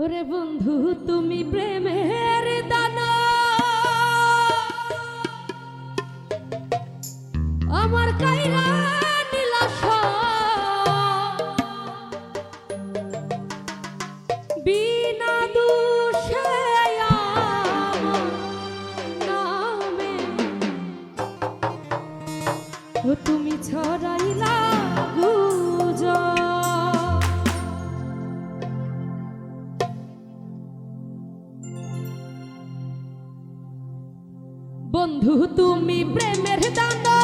ওরে বন্ধু তুমি প্রেমের দানা আমার কাইরা তুমি ছড়াইলা বন্ধু তুমি প্রেমের দান